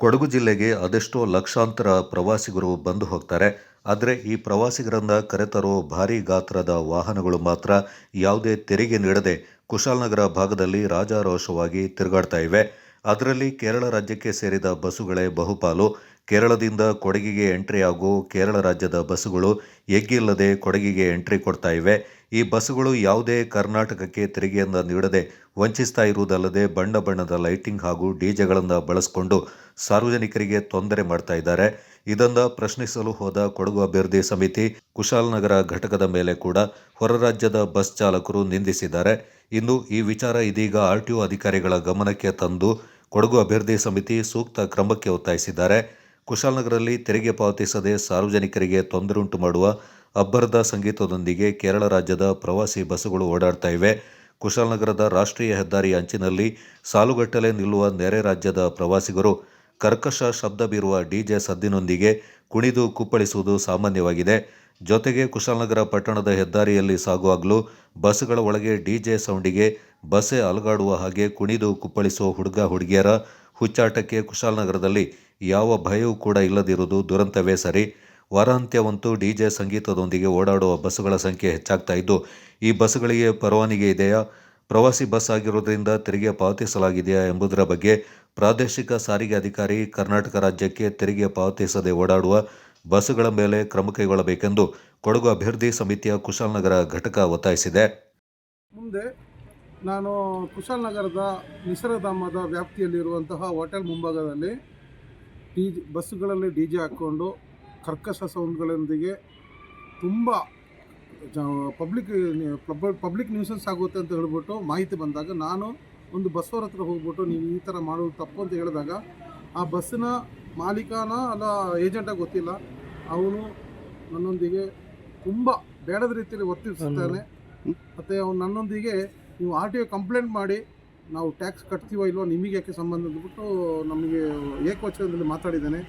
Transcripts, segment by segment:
ಕೊಡಗು ಜಿಲ್ಲೆಗೆ ಅದೆಷ್ಟೋ ಲಕ್ಷಾಂತರ ಪ್ರವಾಸಿಗರು ಬಂದು ಹೋಗ್ತಾರೆ. ಆದರೆ ಈ ಪ್ರವಾಸಿಗರಿಂದ ಕರೆತರೋ ಭಾರೀ ಗಾತ್ರದ ವಾಹನಗಳು ಮಾತ್ರ ಯಾವುದೇ ತೆರಿಗೆ ನೀಡದೆ ಕುಶಾಲನಗರ ಭಾಗದಲ್ಲಿ ರಾಜಾರೋಷವಾಗಿ ತಿರುಗಾಡ್ತಾ ಇವೆ. ಅದರಲ್ಲಿ ಕೇರಳ ರಾಜ್ಯಕ್ಕೆ ಸೇರಿದ ಬಸ್ಸುಗಳೇ ಬಹುಪಾಲು. ಕೇರಳದಿಂದ ಕೊಡಗಿಗೆ ಎಂಟ್ರಿ ಆಗೋ ಕೇರಳ ರಾಜ್ಯದ ಬಸ್ಸುಗಳು ಎಗ್ಗಿಲ್ಲದೆ ಕೊಡಗಿಗೆ ಎಂಟ್ರಿ ಕೊಡ್ತಾ ಇವೆ. ಈ ಬಸ್ಸುಗಳು ಯಾವುದೇ ಕರ್ನಾಟಕಕ್ಕೆ ತೆರಿಗೆಯನ್ನು ನೀಡದೆ ವಂಚಿಸ್ತಾ ಇರುವುದಲ್ಲದೆ ಬಣ್ಣ ಬಣ್ಣದ ಲೈಟಿಂಗ್ ಹಾಗೂ ಡಿಜೆಗಳನ್ನು ಬಳಸಿಕೊಂಡು ಸಾರ್ವಜನಿಕರಿಗೆ ತೊಂದರೆ ಮಾಡ್ತಾ ಇದ್ದಾರೆ. ಇದನ್ನು ಪ್ರಶ್ನಿಸಲು ಹೋದ ಕೊಡಗು ಅಭಿವೃದ್ಧಿ ಸಮಿತಿ ಕುಶಾಲನಗರ ಘಟಕದ ಮೇಲೆ ಕೂಡ ಹೊರ ರಾಜ್ಯದ ಬಸ್ ಚಾಲಕರು ನಿಂದಿಸಿದ್ದಾರೆ. ಇನ್ನು ಈ ವಿಚಾರ ಇದೀಗ ಆರ್ಟಿಒ ಅಧಿಕಾರಿಗಳ ಗಮನಕ್ಕೆ ತಂದು ಕೊಡಗು ಅಭಿವೃದ್ಧಿ ಸಮಿತಿ ಸೂಕ್ತ ಕ್ರಮಕ್ಕೆ ಒತ್ತಾಯಿಸಿದ್ದಾರೆ. ಕುಶಾಲನಗರಲ್ಲಿ ತೆರಿಗೆ ಪಾವತಿಸದೆ ಸಾರ್ವಜನಿಕರಿಗೆ ತೊಂದರೆ ಉಂಟು ಮಾಡುವ ಅಬ್ಬರದ ಸಂಗೀತದೊಂದಿಗೆ ಕೇರಳ ರಾಜ್ಯದ ಪ್ರವಾಸಿ ಬಸ್ಸುಗಳು ಓಡಾಡ್ತಾ ಇವೆ. ಕುಶಾಲನಗರದ ರಾಷ್ಟ್ರೀಯ ಹೆದ್ದಾರಿ ಅಂಚಿನಲ್ಲಿ ಸಾಲುಗಟ್ಟಲೆ ನಿಲ್ಲುವ ನೆರೆ ರಾಜ್ಯದ ಪ್ರವಾಸಿಗರು ಕರ್ಕಶ ಶಬ್ದ ಬೀರುವ ಡಿಜೆ ಸದ್ದಿನೊಂದಿಗೆ ಕುಣಿದು ಕುಪ್ಪಳಿಸುವುದು ಸಾಮಾನ್ಯವಾಗಿದೆ. ಜೊತೆಗೆ ಕುಶಾಲನಗರ ಪಟ್ಟಣದ ಹೆದ್ದಾರಿಯಲ್ಲಿ ಸಾಗುವಾಗಲೂ ಬಸ್ಗಳ ಒಳಗೆ ಡಿಜೆ ಸೌಂಡಿಗೆ ಬಸ್ಸೇ ಅಲುಗಾಡುವ ಹಾಗೆ ಕುಣಿದು ಕುಪ್ಪಳಿಸುವ ಹುಡುಗ ಹುಡುಗಿಯರ ಹುಚ್ಚಾಟಕ್ಕೆ ಕುಶಾಲನಗರದಲ್ಲಿ ಯಾವ ಭಯವೂ ಕೂಡ ಇಲ್ಲದಿರುವುದು ದುರಂತವೇ ಸರಿ. ವಾರಾಂತ್ಯವಂತೂ ಡಿ ಜೆ ಸಂಗೀತದೊಂದಿಗೆ ಓಡಾಡುವ ಬಸ್ಸುಗಳ ಸಂಖ್ಯೆ ಹೆಚ್ಚಾಗ್ತಾ ಇದ್ದು, ಈ ಬಸ್ಸುಗಳಿಗೆ ಪರವಾನಗಿ ಇದೆಯಾ? ಪ್ರವಾಸಿ ಬಸ್ ಆಗಿರುವುದರಿಂದ ತೆರಿಗೆ ಪಾವತಿಸಲಾಗಿದೆಯಾ ಎಂಬುದರ ಬಗ್ಗೆ ಪ್ರಾದೇಶಿಕ ಸಾರಿಗೆ ಅಧಿಕಾರಿ ಕರ್ನಾಟಕ ರಾಜ್ಯಕ್ಕೆ ತೆರಿಗೆ ಪಾವತಿಸದೆ ಓಡಾಡುವ ಬಸ್ಸುಗಳ ಮೇಲೆ ಕ್ರಮ ಕೈಗೊಳ್ಳಬೇಕೆಂದು ಕೊಡಗು ಅಭಿವೃದ್ಧಿ ಸಮಿತಿಯ ಕುಶಾಲನಗರ ಘಟಕ ಒತ್ತಾಯಿಸಿದೆ. ಮುಂದೆ ನಾನು ಕುಶಾಲನಗರದ ನಿಸರ್ಗಧಾಮದ ವ್ಯಾಪ್ತಿಯಲ್ಲಿರುವಂತಹ ಹೋಟೆಲ್ ಮುಂಭಾಗದಲ್ಲಿ ಡಿ ಜೆ ಬಸ್ಸುಗಳಲ್ಲಿ ಡಿ ಜೆ ಹಾಕ್ಕೊಂಡು ಕರ್ಕಶ ಸೌಂಡ್ಗಳೊಂದಿಗೆ ತುಂಬ ಪಬ್ಲಿಕ್ ಪಬ್ಲಿಕ್ ನ್ಯೂಸನ್ಸ್ ಆಗುತ್ತೆ ಅಂತ ಹೇಳ್ಬಿಟ್ಟು ಮಾಹಿತಿ ಬಂದಾಗ ನಾನು ಒಂದು ಬಸ್ಸವ್ರ ಹತ್ರ ಹೋಗ್ಬಿಟ್ಟು ನೀವು ಈ ಥರ ಮಾಡೋದು ತಪ್ಪು ಅಂತ ಹೇಳಿದಾಗ ಆ ಬಸ್ಸಿನ ಮಾಲೀಕನ ಅಲ್ಲ ಏಜೆಂಟಾಗಿ ಗೊತ್ತಿಲ್ಲ. ಅವನು ನನ್ನೊಂದಿಗೆ ತುಂಬ ಬೇಡದ ರೀತಿಯಲ್ಲಿ ವರ್ತಿಸ್ತಾನೆ. ಮತ್ತು ಅವನು ನನ್ನೊಂದಿಗೆ ನೀವು ಆರ್ ಟಿ ಒ ಕಂಪ್ಲೇಂಟ್ ಮಾಡಿ ನಾವು ಟ್ಯಾಕ್ಸ್ ಕಟ್ತೀವೋ ಇಲ್ವೋ ನಿಮಗೆ ಯಾಕೆ ಸಂಬಂಧ ಅಂದ್ಬಿಟ್ಟು ನಮಗೆ ಏಕವಚನದಲ್ಲಿ ಮಾತಾಡಿದ್ದೇನೆ.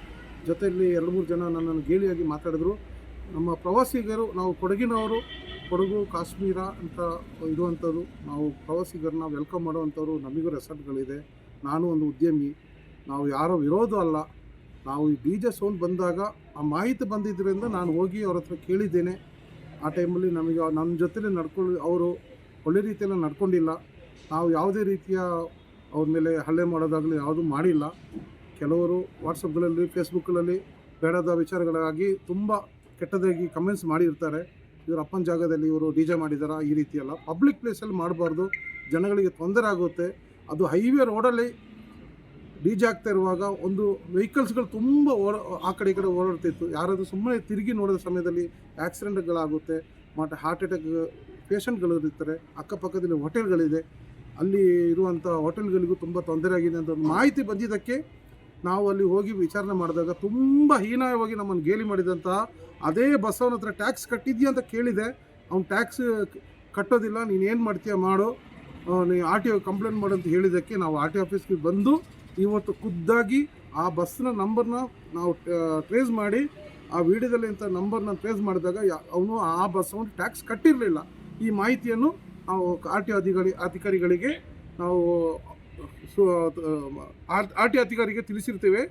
ಜೊತೆಯಲ್ಲಿ ಎರಡು ಮೂರು ಜನ ನನ್ನನ್ನು ಗೇಲಿಯಾಗಿ ಮಾತಾಡಿದ್ರು. ನಮ್ಮ ಪ್ರವಾಸಿಗರು, ನಾವು ಕೊಡಗಿನವರು, ಕೊಡಗು, ಕಾಶ್ಮೀರ ಅಂತ ಇರುವಂಥದ್ದು, ನಾವು ಪ್ರವಾಸಿಗರನ್ನ ವೆಲ್ಕಮ್ ಮಾಡುವಂಥವ್ರು ನಮಗೂ ರೆಸಾರ್ಟ್ಗಳಿದೆ. ನಾನು ಒಂದು ಉದ್ಯಮಿ. ನಾವು ಯಾರೋ ವಿರೋಧ ಅಲ್ಲ. ನಾವು ಈ ಡಿ ಜೆ ಸೌಂಡ್ ಬಂದಾಗ ಆ ಮಾಹಿತಿ ಬಂದಿದ್ದರಿಂದ ನಾನು ಹೋಗಿ ಅವ್ರ ಹತ್ರ ಕೇಳಿದ್ದೇನೆ. ಆ ಟೈಮಲ್ಲಿ ನಮಗೆ ನನ್ನ ಜೊತೆಲಿ ನಡ್ಕೊಳ್ಳಿ, ಅವರು ಒಳ್ಳೆ ರೀತಿಯಲ್ಲಿ ನಡ್ಕೊಂಡಿಲ್ಲ. ನಾವು ಯಾವುದೇ ರೀತಿಯ ಅವ್ರ ಮೇಲೆ ಹಲ್ಲೆ ಮಾಡೋದಾಗಲಿ ಯಾವುದೂ ಮಾಡಿಲ್ಲ. ಕೆಲವರು ವಾಟ್ಸಪ್ಗಳಲ್ಲಿ, ಫೇಸ್ಬುಕ್ಗಳಲ್ಲಿ ಬೇಡದ ವಿಚಾರಗಳಾಗಿ ತುಂಬ ಕೆಟ್ಟದಾಗಿ ಕಮೆಂಟ್ಸ್ ಮಾಡಿರ್ತಾರೆ. ಇವರು ಅಪ್ಪನ ಜಾಗದಲ್ಲಿ ಇವರು ಡಿ ಜೆ ಮಾಡಿದಾರ ಈ ರೀತಿಯೆಲ್ಲ. ಪಬ್ಲಿಕ್ ಪ್ಲೇಸಲ್ಲಿ ಮಾಡಬಾರ್ದು. ಜನಗಳಿಗೆ ತೊಂದರೆ ಆಗುತ್ತೆ. ಅದು ಹೈವೇ ರೋಡಲ್ಲಿ ಡಿ ಜೆ ಆಗ್ತಾ ಇರುವಾಗ ಒಂದು ವೆಹಿಕಲ್ಸ್ಗಳು ತುಂಬ ಓಡ ಆ ಕಡೆ ಈ ಕಡೆ ಓಡಾಡ್ತಿತ್ತು. ಯಾರಾದರೂ ಸುಮ್ಮನೆ ತಿರುಗಿ ನೋಡಿದ ಸಮಯದಲ್ಲಿ ಆಕ್ಸಿಡೆಂಟ್ಗಳಾಗುತ್ತೆ ಮತ್ತು ಹಾರ್ಟ್ ಅಟ್ಯಾಕ್ ಪೇಷಂಟ್ಗಳು ಇರ್ತಾರೆ. ಅಕ್ಕಪಕ್ಕದಲ್ಲಿ ಹೋಟೆಲ್ಗಳಿದೆ ಅಲ್ಲಿ ಇರುವಂಥ ಹೋಟೆಲ್ಗಳಿಗೂ ತುಂಬ ತೊಂದರೆ ಆಗಿದೆ ಅಂತ ಮಾಹಿತಿ ಬಂದಿದ್ದಕ್ಕೆ ನಾವು ಅಲ್ಲಿ ಹೋಗಿ ವಿಚಾರಣೆ ಮಾಡಿದಾಗ ತುಂಬ ಹೀನಾಯವಾಗಿ ನಮ್ಮನ್ನು ಗೇಲಿ ಮಾಡಿದಂತಹ ಅದೇ ಬಸ್ಸವನ ಹತ್ರ ಟ್ಯಾಕ್ಸ್ ಕಟ್ಟಿದ್ಯಾ ಅಂತ ಕೇಳಿದೆ. ಅವ್ನು ಟ್ಯಾಕ್ಸ್ ಕಟ್ಟೋದಿಲ್ಲ, ನೀನು ಏನು ಮಾಡ್ತೀಯ ಮಾಡು. ನೀ ಆರ್ ಟಿ ಒ ಕಂಪ್ಲೇಂಟ್ ಮಾಡು ಅಂತ ಹೇಳಿದ್ದಕ್ಕೆ ನಾವು ಆರ್ ಟಿ ಆಫೀಸ್ಗೆ ಬಂದು ಇವತ್ತು ಖುದ್ದಾಗಿ ಆ ಬಸ್ನ ನಂಬರ್ನ ನಾವು ಟ್ರೇಸ್ ಮಾಡಿ ಆ ವಿಡಿಯೋದಲ್ಲಿ ಇಂಥ ನಂಬರ್ನ ಟ್ರೇಸ್ ಮಾಡಿದಾಗ ಅವನು ಆ ಬಸ್ ಅವನು ಟ್ಯಾಕ್ಸ್ ಕಟ್ಟಿರಲಿಲ್ಲ. ಈ ಮಾಹಿತಿಯನ್ನು ನಾವು ಆರ್ ಟಿ ಅಧಿಕಾರಿ, ಅಧಿಕಾರಿಗಳಿಗೆ ನಾವು ಸು ಆರ್ ಟಿ ಅಧಿಕಾರಿಗೆ ತಿಳಿಸಿರ್ತೇವೆ.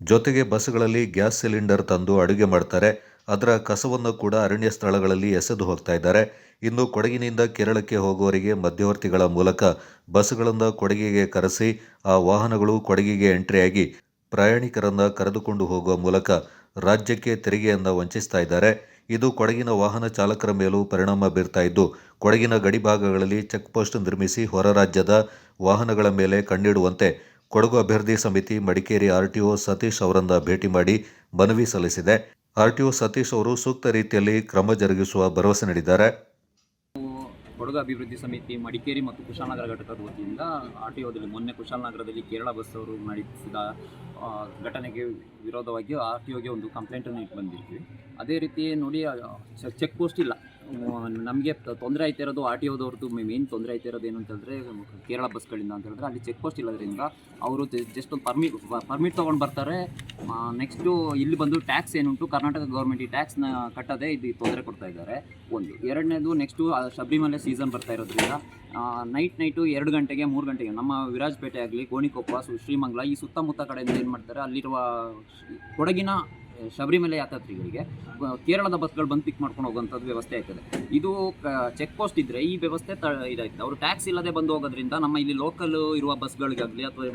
ಜೊತೆಗೆ ಬಸ್ಗಳಲ್ಲಿ ಗ್ಯಾಸ್ ಸಿಲಿಂಡರ್ ತಂದು ಅಡುಗೆ ಮಾಡ್ತಾರೆ. ಅದರ ಕಸವನ್ನು ಕೂಡ ಅರಣ್ಯ ಸ್ಥಳಗಳಲ್ಲಿ ಎಸೆದು ಹೋಗ್ತಾ ಇದ್ದಾರೆ. ಇನ್ನು ಕೊಡಗಿನಿಂದ ಕೇರಳಕ್ಕೆ ಹೋಗುವವರಿಗೆ ಮಧ್ಯವರ್ತಿಗಳ ಮೂಲಕ ಬಸ್ಗಳನ್ನು ಕೊಡಗಿಗೆ ಕರೆಸಿ, ಆ ವಾಹನಗಳು ಕೊಡಗಿಗೆ ಎಂಟ್ರಿಯಾಗಿ ಪ್ರಯಾಣಿಕರನ್ನು ಕರೆದುಕೊಂಡು ಹೋಗುವ ಮೂಲಕ ರಾಜ್ಯಕ್ಕೆ ತೆರಿಗೆಯನ್ನು ವಂಚಿಸ್ತಾ ಇದ್ದಾರೆ. ಇದು ಕೊಡಗಿನ ವಾಹನ ಚಾಲಕರ ಮೇಲೂ ಪರಿಣಾಮ ಬೀರ್ತಾ ಇದ್ದು, ಕೊಡಗಿನ ಗಡಿಭಾಗಗಳಲ್ಲಿ ಚೆಕ್ ಪೋಸ್ಟ್ ನಿರ್ಮಿಸಿ ಹೊರ ರಾಜ್ಯದ ವಾಹನಗಳ ಮೇಲೆ ಕಣ್ಣಿಡುವಂತೆ ಕೊಡಗು ಅಭಿವೃದ್ಧಿ ಸಮಿತಿ ಮಡಿಕೇರಿ ಆರ್ಟಿಒ ಸತೀಶ್ ಅವರನ್ನ ಭೇಟಿ ಮಾಡಿ ಮನವಿ ಸಲ್ಲಿಸಿದೆ. ಆರ್ಟಿಒ ಸತೀಶ್ ಅವರು ಸೂಕ್ತ ರೀತಿಯಲ್ಲಿ ಕ್ರಮ ಜರುಗಿಸುವ ಭರವಸೆ ನೀಡಿದ್ದಾರೆ. ಕೊಡಗು ಅಭಿವೃದ್ಧಿ ಸಮಿತಿ ಮಡಿಕೇರಿ ಮತ್ತು ಕುಶಾಲನಗರ ಘಟಕದ ವತಿಯಿಂದ ಆರ್ ಟಿ ಒದಲ್ಲಿ ಮೊನ್ನೆ ಕುಶಾಲನಗರದಲ್ಲಿ ಕೇರಳ ಬಸ್ ಅವರು ನಡೆಸಿದ ಘಟನೆಗೆ ವಿರೋಧವಾಗಿ ಆರ್ ಟಿ ಒಗೆ ಒಂದು ಕಂಪ್ಲೇಂಟನ್ನು ಇಟ್ಟು ಬಂದಿರ್ತೀವಿ ಅದೇ ರೀತಿ ನೋಡಿ ಚೆಕ್ ಪೋಸ್ಟ್ ಇಲ್ಲ. ನಮಗೆ ತೊಂದರೆ ಆಯ್ತಾ ಇರೋದು ಆರ್ ಟಿ ಓದವ್ರದ್ದು ಮೇನ್ ತೊಂದರೆ ಆಯ್ತಿರೋದು ಏನು ಅಂತಂದರೆ ಕೇರಳ ಬಸ್ಗಳಿಂದ ಅಂತ ಹೇಳಿದ್ರೆ, ಅಲ್ಲಿ ಚೆಕ್ ಪೋಸ್ಟ್ ಇಲ್ಲದ್ರಿಂದ ಅವರು ಜಸ್ಟ್ ಒಂದು ಪರ್ಮಿಟ್ ಪರ್ಮಿಟ್ ತೊಗೊಂಡು ಬರ್ತಾರೆ. ನೆಕ್ಸ್ಟು ಇಲ್ಲಿ ಬಂದು ಟ್ಯಾಕ್ಸ್ ಏನುಂಟು, ಕರ್ನಾಟಕ ಗೌರ್ಮೆಂಟ್ ಈ ಟ್ಯಾಕ್ಸ್ನ ಕಟ್ಟದೆ ಇದು ತೊಂದರೆ ಕೊಡ್ತಾ ಇದ್ದಾರೆ. ಒಂದು. ಎರಡನೇದು ನೆಕ್ಸ್ಟು ಶಬರಿಮಲೆ ಸೀಸನ್ ಬರ್ತಾ ಇರೋದ್ರಿಂದ ನೈಟ್ ನೈಟು ಎರಡು ಗಂಟೆಗೆ, ಮೂರು ಗಂಟೆಗೆ ನಮ್ಮ ವಿರಾಜಪೇಟೆ ಆಗಲಿ, ಗೋಣಿಕೊಪ್ಪ ಶ್ರೀಮಂಗಲ ಈ ಸುತ್ತಮುತ್ತ ಕಡೆಯಿಂದ ಏನು ಮಾಡ್ತಾರೆ, ಅಲ್ಲಿರುವ ಕೊಡಗಿನ ಶಬರಿಮಲೆ ಯಾತ್ರಾರ್ಥಿಗಳಿಗೆ ಕೇರಳದ ಬಸ್ಗಳು ಬಂದು ಪಿಕ್ ಮಾಡ್ಕೊಂಡು ಹೋಗುವಂಥದ್ದು ವ್ಯವಸ್ಥೆ ಆಯ್ತದೆ ಇದು ಚೆಕ್ ಪೋಸ್ಟ್ ಇದ್ದರೆ ಈ ವ್ಯವಸ್ಥೆ ತ, ಇದಾಯ್ತದೆ. ಅವರು ಟ್ಯಾಕ್ಸ್ ಇಲ್ಲದೆ ಬಂದು ಹೋಗೋದ್ರಿಂದ ನಮ್ಮ ಇಲ್ಲಿ ಲೋಕಲ್ ಇರುವ ಬಸ್ಗಳಿಗಾಗಲಿ ಅಥವಾ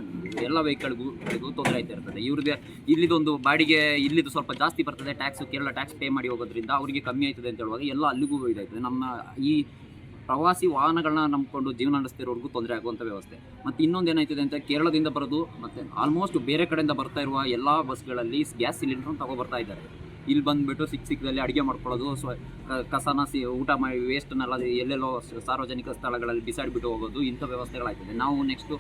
ಎಲ್ಲ ವೆಹಿಕಲ್ಗೂ ಇದು ತೊಂದರೆ ಆಯ್ತಾ ಇರ್ತದೆ. ಇವ್ರಿಗೆ ಇಲ್ಲಿದೊಂದು ಬಾಡಿಗೆ ಇಲ್ಲಿದು ಸ್ವಲ್ಪ ಜಾಸ್ತಿ ಬರ್ತದೆ ಟ್ಯಾಕ್ಸ್ ಕೇರಳ ಟ್ಯಾಕ್ಸ್ ಪೇ ಮಾಡಿ ಹೋಗೋದ್ರಿಂದ ಅವರಿಗೆ ಕಮ್ಮಿ ಆಯ್ತದೆ ಅಂತ ಹೇಳುವಾಗ ಎಲ್ಲ ಅಲ್ಲಿಗೂ ಇದಾಯ್ತದೆ. ನಮ್ಮ ಈ ಪ್ರವಾಸಿ ವಾಹನಗಳನ್ನ ನಂಬಿಕೊಂಡು ಜೀವನ ನಡೆಸ್ತಿರೋರ್ಗೂ ತೊಂದರೆ ಆಗುವಂಥ ವ್ಯವಸ್ಥೆ. ಮತ್ತು ಇನ್ನೊಂದು ಏನಾಯ್ತಿದೆ ಅಂತ ಕೇರಳದಿಂದ ಬರೋದು, ಮತ್ತು ಆಲ್ಮೋಸ್ಟ್ ಬೇರೆ ಕಡೆಯಿಂದ ಬರ್ತಾ ಇರುವ ಎಲ್ಲ ಬಸ್ಗಳಲ್ಲಿ ಗ್ಯಾಸ್ ಸಿಲಿಂಡರ್ನ ತಗೊಬರ್ತಾ ಇದ್ದಾರೆ. ಇಲ್ಲಿ ಬಂದುಬಿಟ್ಟು ಸಿಕ್ಕ ಸಿಕ್ಕದಲ್ಲಿ ಅಡುಗೆ ಮಾಡ್ಕೊಳ್ಳೋದು, ಸೊ ಕಸನ ಸಿ, ಊಟ ಮಾಡಿ ವೇಸ್ಟನ್ನೆಲ್ಲ ಎಲ್ಲೆಲ್ಲೋ ಸಾರ್ವಜನಿಕ ಸ್ಥಳಗಳಲ್ಲಿ ಬಿಸಾಡಿಬಿಟ್ಟು ಹೋಗೋದು, ಇಂಥ ವ್ಯವಸ್ಥೆಗಳಾಗ್ತದೆ. ನಾವು ನೆಕ್ಸ್ಟು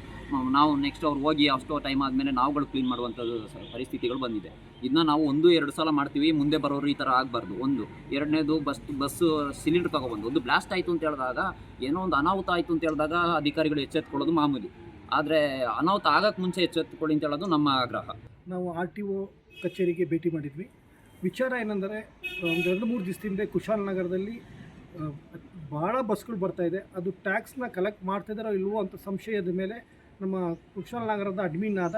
ನಾವು ನೆಕ್ಸ್ಟ್ ಅವ್ರು ಹೋಗಿ ಅಷ್ಟೋ ಟೈಮ್ ಆದಮೇಲೆ ನಾವುಗಳು ಕ್ಲೀನ್ ಮಾಡುವಂಥದ್ದು ಪರಿಸ್ಥಿತಿಗಳು ಬಂದಿದೆ. ಇದನ್ನ ನಾವು ಒಂದು, ಎರಡು ಸಲ ಮಾಡ್ತೀವಿ, ಮುಂದೆ ಬರೋರು ಈ ಥರ ಆಗಬಾರ್ದು. ಒಂದು, ಎರಡನೇದು ಬಸ್ ಬಸ್ಸು ಸಿಲಿಂಡರ್ ತಗೊಬಂದು, ಒಂದು ಬ್ಲಾಸ್ಟ್ ಆಯಿತು ಅಂತ ಹೇಳಿದಾಗ, ಏನೋ ಒಂದು ಅನಾಹುತ ಆಯಿತು ಅಂತ ಹೇಳಿದಾಗ ಅಧಿಕಾರಿಗಳು ಎಚ್ಚೆತ್ಕೊಳ್ಳೋದು ಮಾಮೂಲಿ. ಆದರೆ ಅನಾಹುತ ಆಗಕ್ಕೆ ಮುಂಚೆ ಎಚ್ಚೆತ್ತುಕೊಳ್ಳಿ ಅಂತ ಹೇಳೋದು ನಮ್ಮ ಆಗ್ರಹ. ನಾವು ಆರ್ ಟಿ ಒ ಕಚೇರಿಗೆ ಭೇಟಿ ಮಾಡಿದ್ವಿ. ವಿಚಾರ ಏನಂದರೆ ಒಂದು ಎರಡು ಮೂರು ದಿವಸ ಹಿಂದೆ ಕುಶಾಲ್ ನಗರದಲ್ಲಿ ಭಾಳ ಬಸ್ಗಳು ಬರ್ತಾ ಇದೆ. ಅದು ಟ್ಯಾಕ್ಸ್ನ ಕಲೆಕ್ಟ್ ಮಾಡ್ತಿದ್ದಾರೋ ಇಲ್ವೋ ಅಂತ ಸಂಶಯದ ಮೇಲೆ ನಮ್ಮ ಕುಶಾಲನಗರದ ಅಡ್ಮಿನ್ ಆದ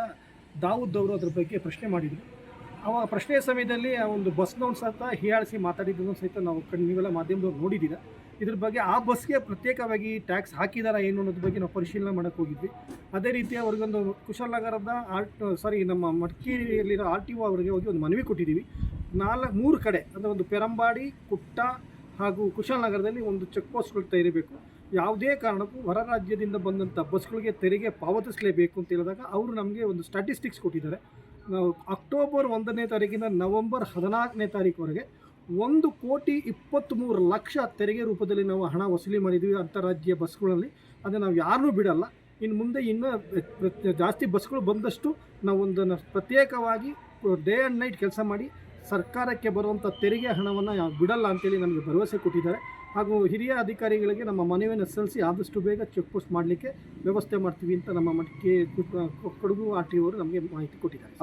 ದಾವೂದ್ ಅವರು ಅದ್ರ ಬಗ್ಗೆ ಪ್ರಶ್ನೆ ಮಾಡಿದರು. ಅವ ಪ್ರಶ್ನೆಯ ಸಮಯದಲ್ಲಿ ಆ ಒಂದು ಬಸ್ನವ್ನು ಸಹಿತ ಹೀಯಾಳಿಸಿ ಮಾತಾಡಿದ್ದನ್ನು ಸಹಿತ ನಾವು ಕಣ್ಣು ನೀವೆಲ್ಲ ಮಾಧ್ಯಮದವ್ರು ನೋಡಿದ್ದೀರಾ? ಇದ್ರ ಬಗ್ಗೆ ಆ ಬಸ್ಗೆ ಪ್ರತ್ಯೇಕವಾಗಿ ಟ್ಯಾಕ್ಸ್ ಹಾಕಿದಾರಾ ಏನು ಅನ್ನೋದ್ರ ಬಗ್ಗೆ ನಾವು ಪರಿಶೀಲನೆ ಮಾಡೋಕ್ಕೆ ಹೋಗಿದ್ವಿ. ಅದೇ ರೀತಿ ಅವ್ರಿಗೊಂದು ಕುಶಾಲನಗರದ ಆರ್ ಸಾರಿ ನಮ್ಮ ಮಡಿಕೇರಿಯಲ್ಲಿರೋ ಆರ್ ಟಿ ಒ ಅವರಿಗೆ ಹೋಗಿ ಒಂದು ಮನವಿ ಕೊಟ್ಟಿದ್ದೀವಿ. ನಾಲ್ಕು ಮೂರು ಕಡೆ, ಅಂದರೆ ಒಂದು ಪೆರಂಬಾಡಿ, ಕುಟ್ಟ ಹಾಗೂ ಕುಶಾಲನಗರದಲ್ಲಿ ಒಂದು ಚೆಕ್ ಪೋಸ್ಟ್ಗಳು ತೆರೀಬೇಕು. ಯಾವುದೇ ಕಾರಣಕ್ಕೂ ಹೊರ ರಾಜ್ಯದಿಂದ ಬಂದಂಥ ಬಸ್ಗಳಿಗೆ ತೆರಿಗೆ ಪಾವತಿಸಲೇಬೇಕು ಅಂತ ಹೇಳಿದಾಗ ಅವರು ನಮಗೆ ಒಂದು ಸ್ಟ್ಯಾಟಿಸ್ಟಿಕ್ಸ್ ಕೊಟ್ಟಿದ್ದಾರೆ. ನಾವು ಅಕ್ಟೋಬರ್ ಒಂದನೇ ತಾರೀಕಿಂದ ನವೆಂಬರ್ ಹದಿನಾಲ್ಕನೇ ತಾರೀಕುವರೆಗೆ ಒಂದು ಕೋಟಿ ಇಪ್ಪತ್ತ್ಮೂರು ಲಕ್ಷ ತೆರಿಗೆ ರೂಪದಲ್ಲಿ ನಾವು ಹಣ ವಸೂಲಿ ಮಾಡಿದ್ವಿ ಅಂತಾರಾಜ್ಯ ಬಸ್ಗಳಲ್ಲಿ ಅದನ್ನು ನಾವು ಯಾರನ್ನೂ ಬಿಡಲ್ಲ. ಇನ್ನು ಮುಂದೆ ಇನ್ನೂ ಜಾಸ್ತಿ ಬಸ್ಗಳು ಬಂದಷ್ಟು ನಾವು ಒಂದನ್ನು ಪ್ರತ್ಯೇಕವಾಗಿ ಡೇ ಆ್ಯಂಡ್ ನೈಟ್ ಕೆಲಸ ಮಾಡಿ ಸರ್ಕಾರಕ್ಕೆ ಬರುವಂಥ ತೆರಿಗೆ ಹಣವನ್ನು ಬಿಡಲ್ಲ ಅಂತೇಳಿ ನಮಗೆ ಭರವಸೆ ಕೊಟ್ಟಿದ್ದಾರೆ. ಹಾಗೂ ಹಿರಿಯ ಅಧಿಕಾರಿಗಳಿಗೆ ನಮ್ಮ ಮನವಿಯನ್ನು ಸಲ್ಲಿಸಿ ಆದಷ್ಟು ಬೇಗ ಚೆಕ್ ಪೋಸ್ಟ್ ಮಾಡಲಿಕ್ಕೆ ವ್ಯವಸ್ಥೆ ಮಾಡ್ತೀವಿ ಅಂತ ನಮ್ಮ ಮಟ್ಟಿಗೆ ಕೊಡಗು ಆರ್ ಟಿ ನಮಗೆ ಮಾಹಿತಿ ಕೊಟ್ಟಿದ್ದಾರೆ.